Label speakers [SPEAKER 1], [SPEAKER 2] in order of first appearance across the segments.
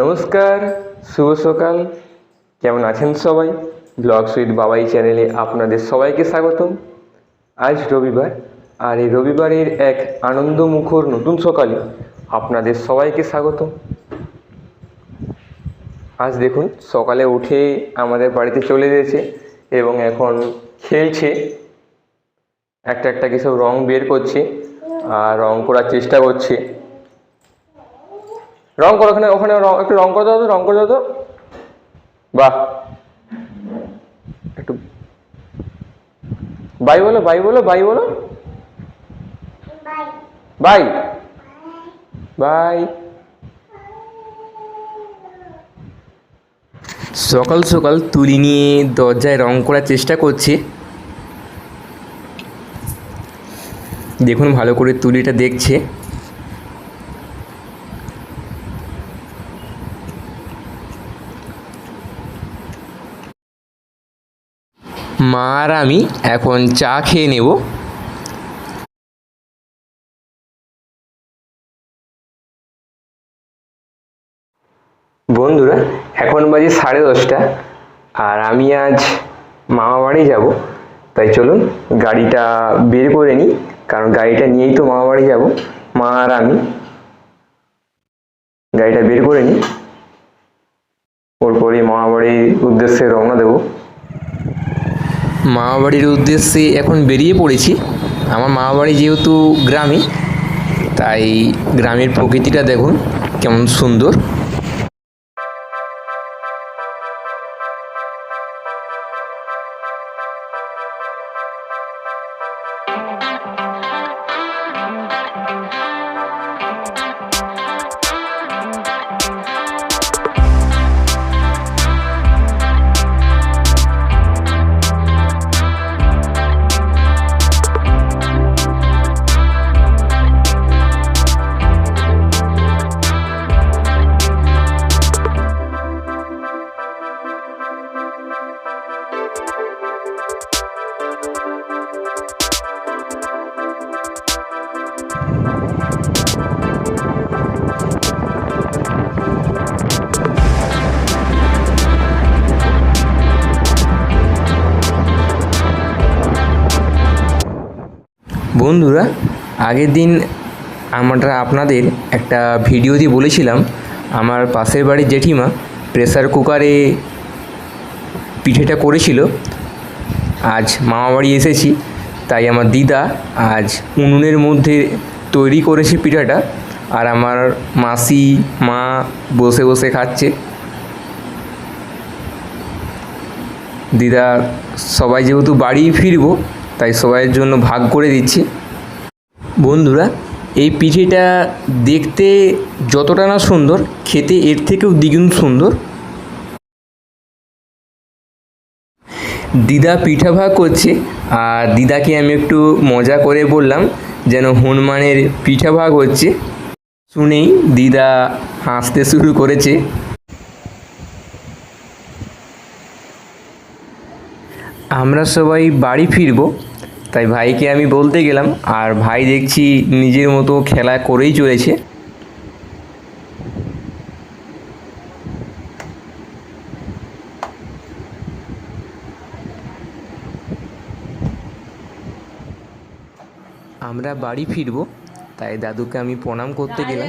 [SPEAKER 1] নমস্কার, শুভ সকাল। কেমন আছেন সবাই? ব্লগ সুইট বাবাই চ্যানেলে আপনাদের সবাইকে স্বাগতম। আজ রবিবার, আর এই রবিবারের এক আনন্দমুখর নতুন সকালে আপনাদের সবাইকে স্বাগতম। আজ দেখুন, সকালে উঠে আমাদের বাড়িতে চলে গেছে এবং এখন খেলছে। একটা একটা কিছু রং বের করছে, আর রং করার চেষ্টা করছে। রং করো ওখানে ওখানে একটু রং করে দাও তো, রং করে দাও তো। বাহ। একটু বাই বলো বাই বলো বাই বলো। বাই। বাই। সকাল সকাল তুলি নিয়ে দরজায় রং করার চেষ্টা করছি। দেখুন ভালো করে তুলিটা দেখছে। মা আর আমি, এখন চা খেয়ে নেব। বন্ধুরা, এখন বাজে সাড়ে দশটা, আর আমি আজ মামা বাড়ি যাব। তাই চলুন, গাড়িটা বের করে নিই, কারণ গাড়িটা নিয়েই তো মামা বাড়ি যাব মা আর আমি। গাড়িটা বের করে নিই। ওরপরে মামা বাড়ির উদ্দেশ্যে রওনা দেবো। মামা বাড়ির উদ্দেশ্যে এখন বেরিয়ে পড়েছি। আমার মামা বাড়ি যেহেতু গ্রামে, তাই গ্রামের প্রকৃতিটা দেখুন কেমন সুন্দর। বন্ধুরা, আগের দিন আমরা আপনাদের একটা ভিডিও দিয়ে বলেছিলাম, আমার পাশের বাড়ির জেঠিমা প্রেসার কুকারে পিঠেটা করেছিল। আজ মামা বাড়ি এসেছি, তাই আমার দিদা আজ উনুনের মধ্যে তৈরি করেছে পিঠাটা আর আমার মাসি, মা বসে বসে খাচ্ছে। দিদা, সবাই যেহেতু বাড়ি ফিরবো তাই সবাইয়ের জন্য ভাগ করে দিচ্ছি। বন্ধুরা, এই পিঠেটা দেখতে যতটা না সুন্দর, খেতে এর থেকেও দ্বিগুণ সুন্দর। দিদা পিঠা ভাগ করছে, আর দিদাকে আমি একটু মজা করে বললাম যেন হনুমানের পিঠা ভাগ হচ্ছে। শুনেই দিদা হাসতে শুরু করেছে। আমরা সবাই বাড়ি ফিরবো তাই ভাইকে আমি বলতে গেলাম আর ভাই দেখছি নিজের মতো খেলা করেই চলেছে। আমরা বাড়ি ফিরবো তাই দাদুকে আমি প্রণাম করতে গেলাম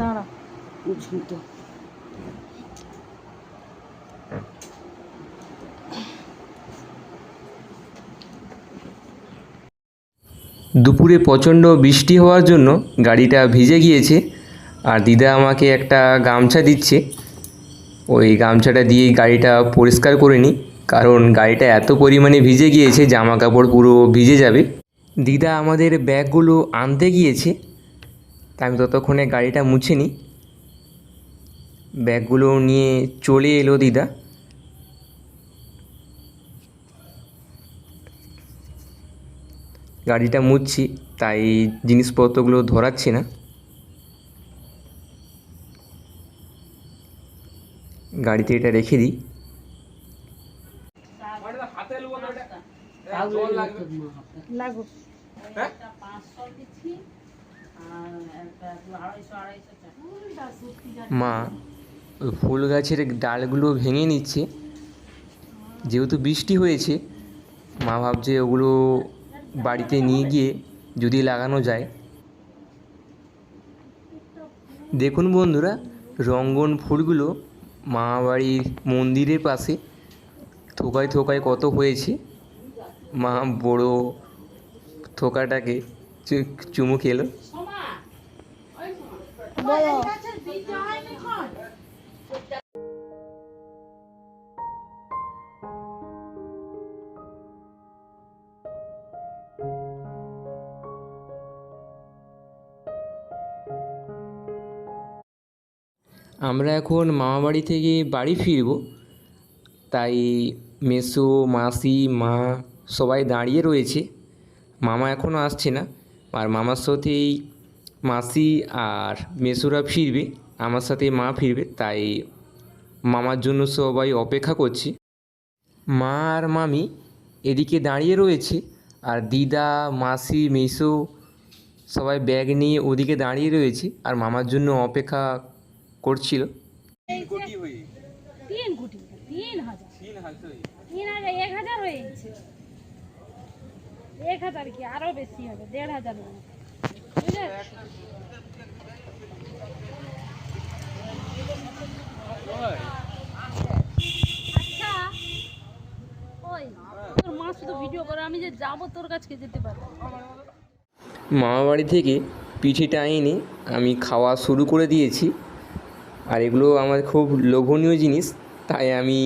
[SPEAKER 2] দাঁড়া বুঝলি
[SPEAKER 1] দুপুরে প্রচণ্ড বৃষ্টি হওয়ার জন্য গাড়িটা ভিজে গিয়েছে, আর দিদা আমাকে একটা গামছা দিচ্ছে। ওই গামছাটা দিয়ে গাড়িটা পরিষ্কার করে নিই, কারণ গাড়িটা এত পরিমাণে ভিজে গিয়েছে জামা কাপড় পুরো ভিজে যাবে। দিদা আমাদের ব্যাগগুলো আনতে গিয়েছে, তা আমি ততক্ষণে গাড়িটা মুছে নিই। ব্যাগগুলো নিয়ে চলে এলো দিদা। গাড়িটা মুছছি তাই জিনিসপত্রগুলো ধরাচ্ছি না। গাড়িতে এটা রেখে দিই।
[SPEAKER 2] মা
[SPEAKER 1] ওই ফুল গাছের ডালগুলো ভেঙে নিচ্ছে। যেহেতু বৃষ্টি হয়েছে, মা ভাবছে ওগুলো বাড়িতে নিয়ে গিয়ে যদি লাগানো যায়। দেখুন বন্ধুরা, রঙ্গন ফুলগুলো মা বাড়ির মন্দিরের পাশে থোকায় থোকায় কত হয়েছে। মা বড় থোকাটাকে চুমু খেলো। আমরা এখন মামাবাড়ি থেকে বাড়ি ফিরব। তাই মেসো, মাসি, মা সবাই দাঁড়িয়ে রয়েছে। মামা এখনও আসছে না। আর মামার সাথেই মাসি আর মেসোরা ফিরবে। আমার সাথে মা ফিরবে। তাই মামার জন্য সবাই অপেক্ষা করছে। মা আর মামি এদিকে দাঁড়িয়ে রয়েছে। আর দিদা, মাসি, মেসো সবাই ব্যাগ নিয়ে ওদিকে দাঁড়িয়ে রয়েছে। আর মামার জন্য অপেক্ষা করছিল।
[SPEAKER 3] তিন কোটি তিন হাজার। তিন হাজার এক হাজার হয়েছে এক হাজার কি আরও বেশি হবে? দেড় হাজার আচ্ছা ওই তোর মা শুধু ভিডিও করে আমি যে যাব তোর কাছে যেতে পারব
[SPEAKER 1] মামা বাড়ি থেকে পিঠেটা এনে আমি খাওয়া শুরু করে দিয়েছি। আর এগুলো আমার খুব লোভনীয় জিনিস তাই আমি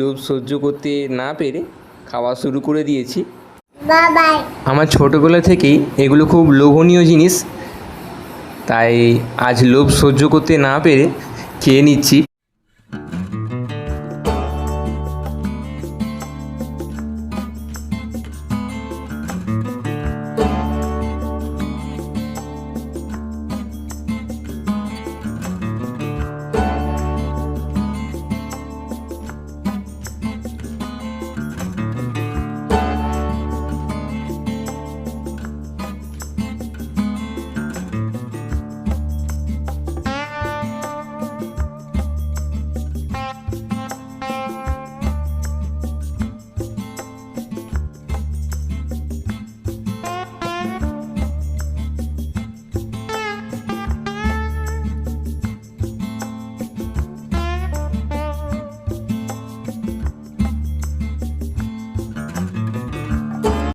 [SPEAKER 1] লোভ সহ্য করতে না পেরে খাওয়া শুরু করে দিয়েছি। আমার ছোটোবেলা থেকেই এগুলো খুব লোভনীয় জিনিস তাই আজ লোভ সহ্য করতে না পেরে খেয়ে নিচ্ছি।